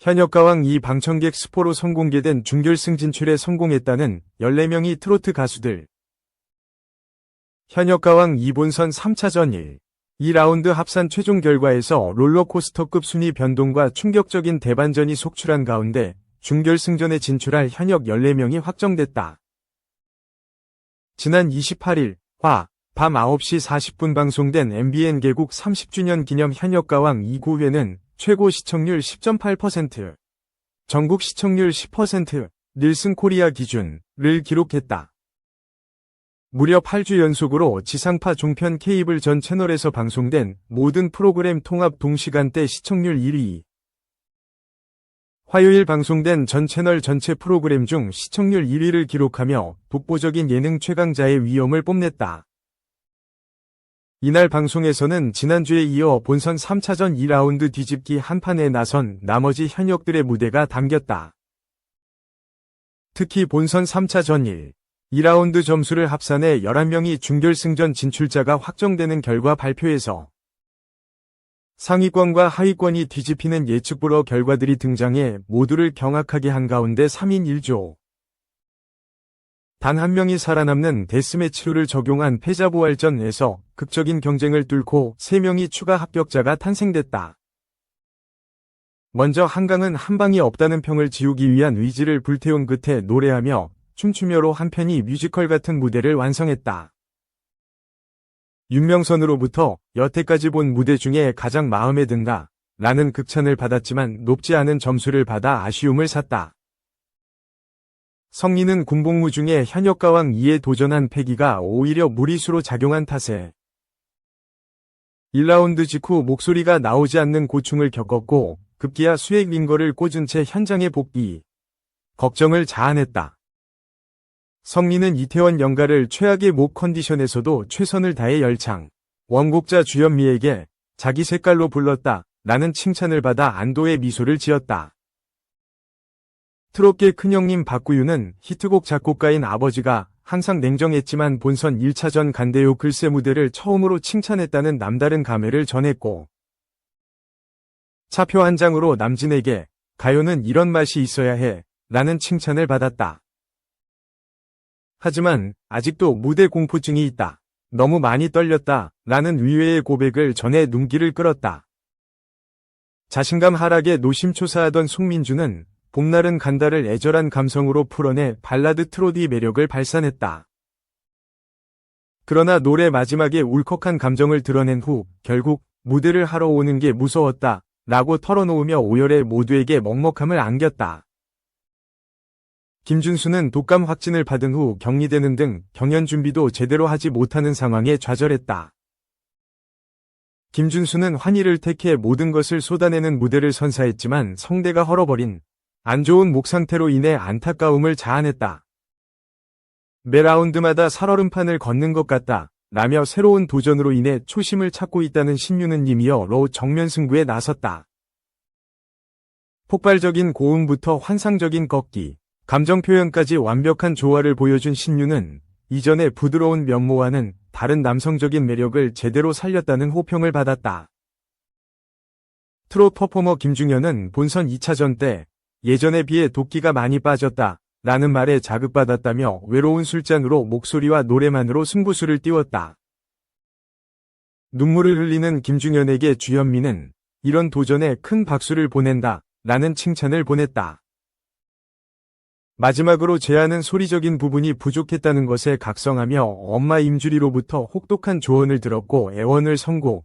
현역가왕 이 방청객 스포로 선공개된 준결승 진출에 성공했다는 14명이 트로트 가수들. 현역가왕 2본선 3차전 1. 2라운드 합산 최종 결과에서 롤러코스터급 순위 변동과 충격적인 대반전이 속출한 가운데 준결승전에 진출할 현역 14명이 확정됐다. 지난 28일 화, 밤 9시 40분 방송된 MBN 개국 30주년 기념 현역가왕 2구회는 최고 시청률 10.8%, 전국 시청률 10%, 닐슨 코리아 기준을 기록했다. 무려 8주 연속으로 지상파 종편 케이블 전 채널에서 방송된 모든 프로그램 통합 동시간대 시청률 1위. 화요일 방송된 전 채널 전체 프로그램 중 시청률 1위를 기록하며 독보적인 예능 최강자의 위엄을 뽐냈다. 이날 방송에서는 지난주에 이어 본선 3차전 2라운드 뒤집기 한판에 나선 나머지 현역들의 무대가 담겼다. 특히 본선 3차전 1, 2라운드 점수를 합산해 11명이 준결승전 진출자가 확정되는 결과 발표에서 상위권과 하위권이 뒤집히는 예측불허 결과들이 등장해 모두를 경악하게 한 가운데 3인 1조. 단 한 명이 살아남는 데스매치룰을 적용한 패자부활전에서 극적인 경쟁을 뚫고 3명이 추가 합격자가 탄생됐다. 먼저 한강은 한 방이 없다는 평을 지우기 위한 의지를 불태운 끝에 노래하며 춤추며로 한편이 뮤지컬 같은 무대를 완성했다. 윤명선으로부터 여태까지 본 무대 중에 가장 마음에 든다. 라는 극찬을 받았지만 높지 않은 점수를 받아 아쉬움을 샀다. 성리는 군복무 중에 현역가왕 2에 도전한 패기가 오히려 무리수로 작용한 탓에 1라운드 직후 목소리가 나오지 않는 고충을 겪었고 급기야 수액 링거를 꽂은 채 현장에 복귀. 걱정을 자아냈다. 성리는 이태원 연가를 최악의 목 컨디션에서도 최선을 다해 열창. 원곡자 주현미에게 자기 색깔로 불렀다. 라는 칭찬을 받아 안도의 미소를 지었다. 트롯계 큰형님 박구유는 히트곡 작곡가인 아버지가 항상 냉정했지만 본선 1차전 간대요 글쎄 무대를 처음으로 칭찬했다는 남다른 감회를 전했고 차표 한 장으로 남진에게 가요는 이런 맛이 있어야 해 라는 칭찬을 받았다. 하지만 아직도 무대 공포증이 있다. 너무 많이 떨렸다. 라는 의외의 고백을 전해 눈길을 끌었다. 자신감 하락에 노심초사하던 송민주는 봄날은 간다를 애절한 감성으로 풀어내 발라드 트로디 매력을 발산했다. 그러나 노래 마지막에 울컥한 감정을 드러낸 후 결국 무대를 하러 오는 게 무서웠다. 라고 털어놓으며 오열에 모두에게 먹먹함을 안겼다. 김준수는 독감 확진을 받은 후 격리되는 등 경연 준비도 제대로 하지 못하는 상황에 좌절했다. 김준수는 환희를 택해 모든 것을 쏟아내는 무대를 선사했지만 성대가 헐어버린 안 좋은 목 상태로 인해 안타까움을 자아냈다. 매 라운드마다 살얼음판을 걷는 것 같다. 라며 새로운 도전으로 인해 초심을 찾고 있다는 신유는 님이여 로 정면 승부에 나섰다. 폭발적인 고음부터 환상적인 꺾기, 감정 표현까지 완벽한 조화를 보여준 신유는 이전의 부드러운 면모와는 다른 남성적인 매력을 제대로 살렸다는 호평을 받았다. 트롯 퍼포머 김중현은 본선 2차전 때 예전에 비해 도끼가 많이 빠졌다. 라는 말에 자극받았다며 외로운 술잔으로 목소리와 노래만으로 승부수를 띄웠다. 눈물을 흘리는 김중현에게 주현미는 이런 도전에 큰 박수를 보낸다. 라는 칭찬을 보냈다. 마지막으로 제안은 소리적인 부분이 부족했다는 것에 각성하며 엄마 임주리로부터 혹독한 조언을 들었고 애원을 선고.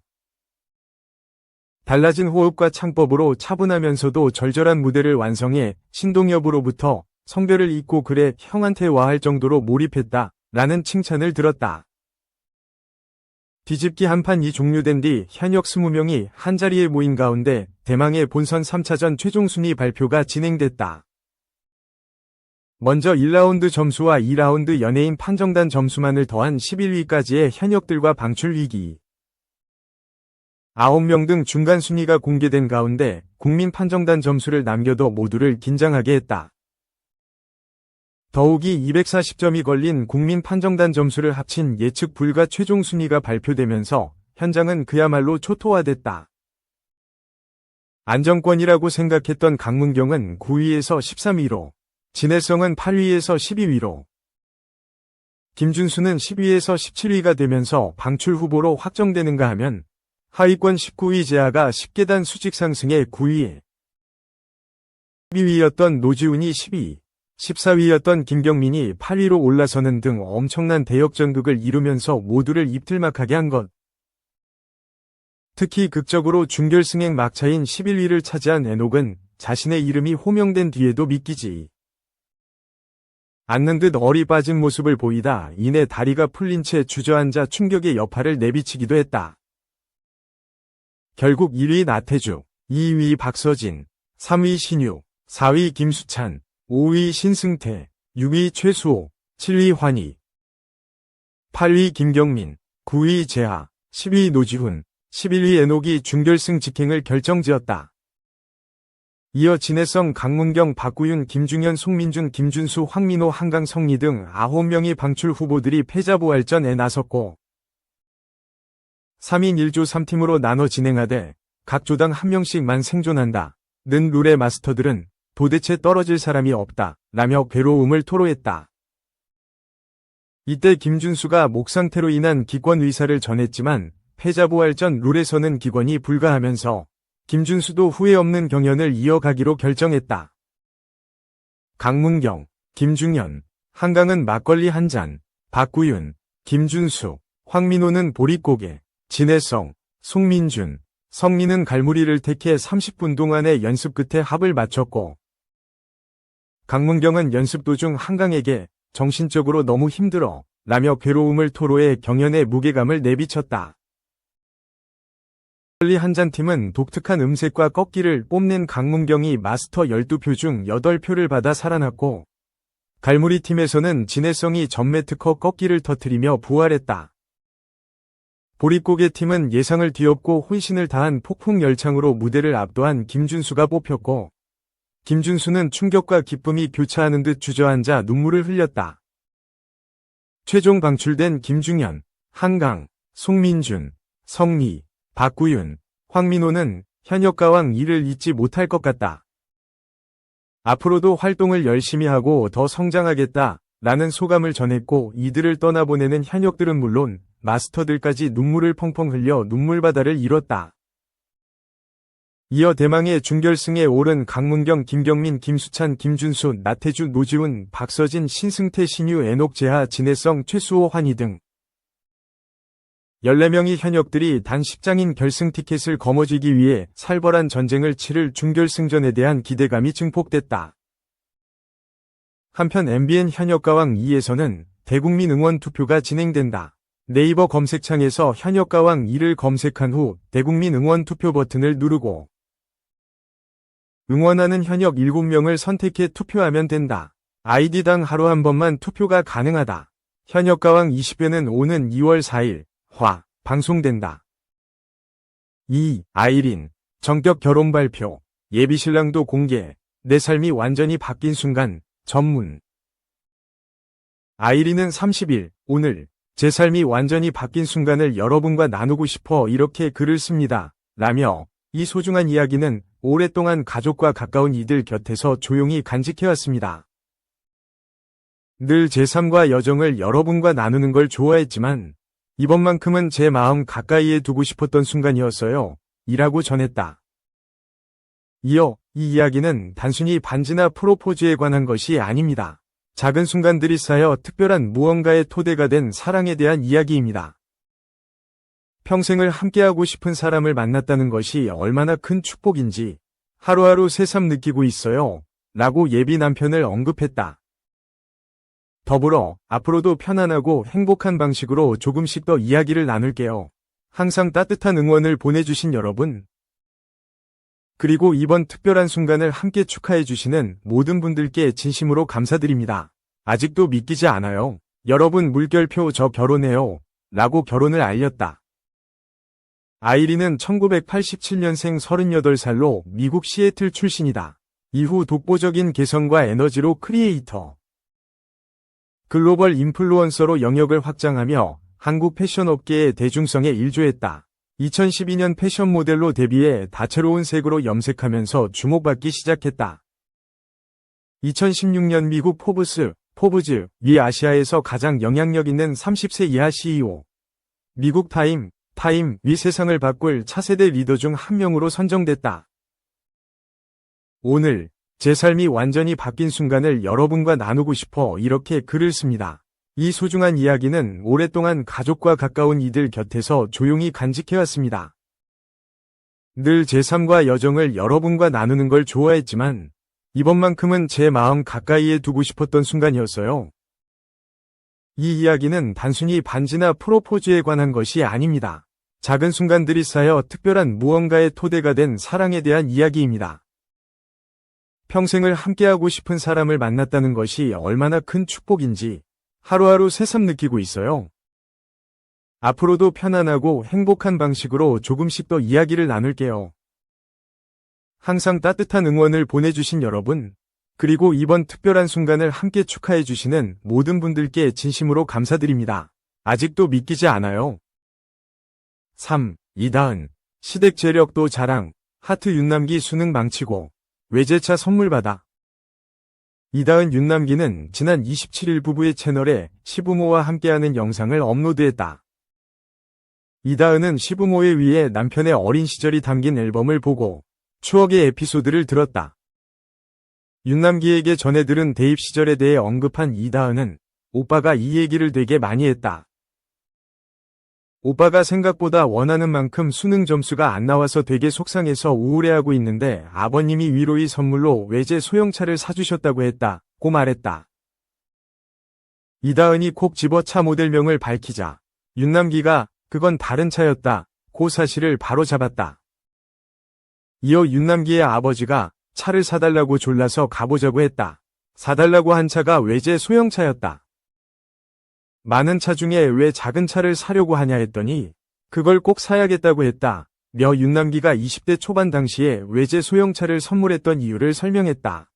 달라진 호흡과 창법으로 차분하면서도 절절한 무대를 완성해 신동엽으로부터 성별을 잊고 그래 형한테 와할 정도로 몰입했다. 라는 칭찬을 들었다. 뒤집기 한 판이 종료된 뒤 현역 20명이 한자리에 모인 가운데 대망의 본선 3차전 최종 순위 발표가 진행됐다. 먼저 1라운드 점수와 2라운드 연예인 판정단 점수만을 더한 11위까지의 현역들과 방출 위기. 9명 등 중간 순위가 공개된 가운데 국민 판정단 점수를 남겨도 모두를 긴장하게 했다. 더욱이 240점이 걸린 국민 판정단 점수를 합친 예측 불가 최종 순위가 발표되면서 현장은 그야말로 초토화됐다. 안정권이라고 생각했던 강문경은 9위에서 13위로, 진해성은 8위에서 12위로, 김준수는 10위에서 17위가 되면서 방출 후보로 확정되는가 하면 하위권 19위 제하가 10계단 수직 상승해 9위에 12위였던 노지훈이 10위, 14위였던 김경민이 8위로 올라서는 등 엄청난 대역전극을 이루면서 모두를 입틀막하게 한 것. 특히 극적으로 준결승행 막차인 11위를 차지한 에녹은 자신의 이름이 호명된 뒤에도 믿기지 않는 듯 어리 빠진 모습을 보이다 이내 다리가 풀린 채 주저앉아 충격의 여파를 내비치기도 했다. 결국 1위 나태주, 2위 박서진, 3위 신유, 4위 김수찬, 5위 신승태, 6위 최수호, 7위 환희, 8위 김경민, 9위 재하, 10위 노지훈, 11위 에녹이 준결승 직행을 결정지었다. 이어 진해성, 강문경, 박구윤, 김중현, 송민준, 김준수, 황민호, 한강, 성리 등 9명의 방출 후보들이 패자부활전에 나섰고 3인 1조 3팀으로 나눠 진행하되 각 조당 한 명씩만 생존한다. 는 룰의 마스터들은 도대체 떨어질 사람이 없다. 라며 괴로움을 토로했다. 이때 김준수가 목 상태로 인한 기권 의사를 전했지만 패자부활전 룰에서는 기권이 불가하면서 김준수도 후회 없는 경연을 이어가기로 결정했다. 강문경, 김중현, 한강은 막걸리 한 잔, 박구윤, 김준수, 황민호는 보릿고개, 진해성, 송민준, 성민은 갈무리를 택해 30분 동안의 연습 끝에 합을 마쳤고 강문경은 연습 도중 한강에게 정신적으로 너무 힘들어 라며 괴로움을 토로해 경연의 무게감을 내비쳤다. 막걸리 한잔 팀은 독특한 음색과 꺾기를 뽐낸 강문경이 마스터 12표 중 8표를 받아 살아났고 갈무리 팀에서는 진해성이 전매 특허 꺾기를 터뜨리며 부활했다. 보릿고개 팀은 예상을 뒤엎고 혼신을 다한 폭풍 열창으로 무대를 압도한 김준수가 뽑혔고 김준수는 충격과 기쁨이 교차하는 듯 주저앉아 눈물을 흘렸다. 최종 방출된 김중현, 한강, 송민준, 성리, 박구윤, 황민호는 현역 가왕 이를 잊지 못할 것 같다. 앞으로도 활동을 열심히 하고 더 성장하겠다. 라는 소감을 전했고 이들을 떠나보내는 현역들은 물론 마스터들까지 눈물을 펑펑 흘려 눈물바다를 이뤘다. 이어 대망의 준결승에 오른 강문경, 김경민, 김수찬, 김준수, 나태주, 노지훈, 박서진, 신승태, 신유, 애녹, 재하, 진해성, 최수호, 환희 등 14명의 현역들이 단 10장인 결승 티켓을 거머쥐기 위해 살벌한 전쟁을 치를 준결승전에 대한 기대감이 증폭됐다. 한편 MBN 현역 가왕 2에서는 대국민 응원 투표가 진행된다. 네이버 검색창에서 현역가왕 2를 검색한 후 대국민 응원 투표 버튼을 누르고 응원하는 현역 7명을 선택해 투표하면 된다. 아이디당 하루 한 번만 투표가 가능하다. 현역가왕 20회는 오는 2월 4일 화 방송된다. 2. 아이린 정격 결혼 발표 예비신랑도 공개 내 삶이 완전히 바뀐 순간 전문 아이린은 30일 오늘 제 삶이 완전히 바뀐 순간을 여러분과 나누고 싶어 이렇게 글을 씁니다. 라며 이 소중한 이야기는 오랫동안 가족과 가까운 이들 곁에서 조용히 간직해왔습니다. 늘 제 삶과 여정을 여러분과 나누는 걸 좋아했지만 이번만큼은 제 마음 가까이에 두고 싶었던 순간이었어요. 이라고 전했다. 이어 이 이야기는 단순히 반지나 프로포즈에 관한 것이 아닙니다. 작은 순간들이 쌓여 특별한 무언가의 토대가 된 사랑에 대한 이야기입니다. 평생을 함께하고 싶은 사람을 만났다는 것이 얼마나 큰 축복인지 하루하루 새삼 느끼고 있어요. 라고 예비 남편을 언급했다. 더불어 앞으로도 편안하고 행복한 방식으로 조금씩 더 이야기를 나눌게요. 항상 따뜻한 응원을 보내주신 여러분, 그리고 이번 특별한 순간을 함께 축하해 주시는 모든 분들께 진심으로 감사드립니다. 아직도 믿기지 않아요. 여러분 물결표 저 결혼해요. 라고 결혼을 알렸다. 아이리는 1987년생 38살로 미국 시애틀 출신이다. 이후 독보적인 개성과 에너지로 크리에이터, 글로벌 인플루언서로 영역을 확장하며 한국 패션 업계의 대중성에 일조했다. 2012년 패션 모델로 데뷔해 다채로운 색으로 염색하면서 주목받기 시작했다. 2016년 미국 포브스, 포브즈, 위 아시아에서 가장 영향력 있는 30세 이하 CEO, 미국 타임, 타임, 위 세상을 바꿀 차세대 리더 중 한 명으로 선정됐다. 오늘, 제 삶이 완전히 바뀐 순간을 여러분과 나누고 싶어 이렇게 글을 씁니다. 이 소중한 이야기는 오랫동안 가족과 가까운 이들 곁에서 조용히 간직해왔습니다. 늘제 삶과 여정을 여러분과 나누는 걸 좋아했지만, 이번만큼은 제 마음 가까이에 두고 싶었던 순간이었어요. 이 이야기는 단순히 반지나 프로포즈에 관한 것이 아닙니다. 작은 순간들이 쌓여 특별한 무언가의 토대가 된 사랑에 대한 이야기입니다. 평생을 함께하고 싶은 사람을 만났다는 것이 얼마나 큰 축복인지 하루하루 새삼 느끼고 있어요. 앞으로도 편안하고 행복한 방식으로 조금씩 더 이야기를 나눌게요. 항상 따뜻한 응원을 보내주신 여러분, 그리고 이번 특별한 순간을 함께 축하해주시는 모든 분들께 진심으로 감사드립니다. 아직도 믿기지 않아요. 3. 이다은. 시댁 재력도 자랑. 하트 윤남기 수능 망치고. 외제차 선물 받아. 이다은 윤남기는 지난 27일 부부의 채널에 시부모와 함께하는 영상을 업로드했다. 이다은은 시부모에 위해 남편의 어린 시절이 담긴 앨범을 보고 추억의 에피소드를 들었다. 윤남기에게 전해 들은 대입 시절에 대해 언급한 이다은은 오빠가 이 얘기를 되게 많이 했다. 오빠가 생각보다 원하는 만큼 수능 점수가 안 나와서 되게 속상해서 우울해하고 있는데 아버님이 위로의 선물로 외제 소형차를 사주셨다고 했다. 고 말했다. 이다은이 콕 집어 차 모델명을 밝히자 윤남기가 그건 다른 차였다. 고 사실을 바로 잡았다. 이어 윤남기의 아버지가 차를 사달라고 졸라서 가보자고 했다. 사달라고 한 차가 외제 소형차였다. 많은 차 중에 왜 작은 차를 사려고 하냐 했더니 그걸 꼭 사야겠다고 했다. 며 윤남기가 20대 초반 당시에 외제 소형차를 선물했던 이유를 설명했다.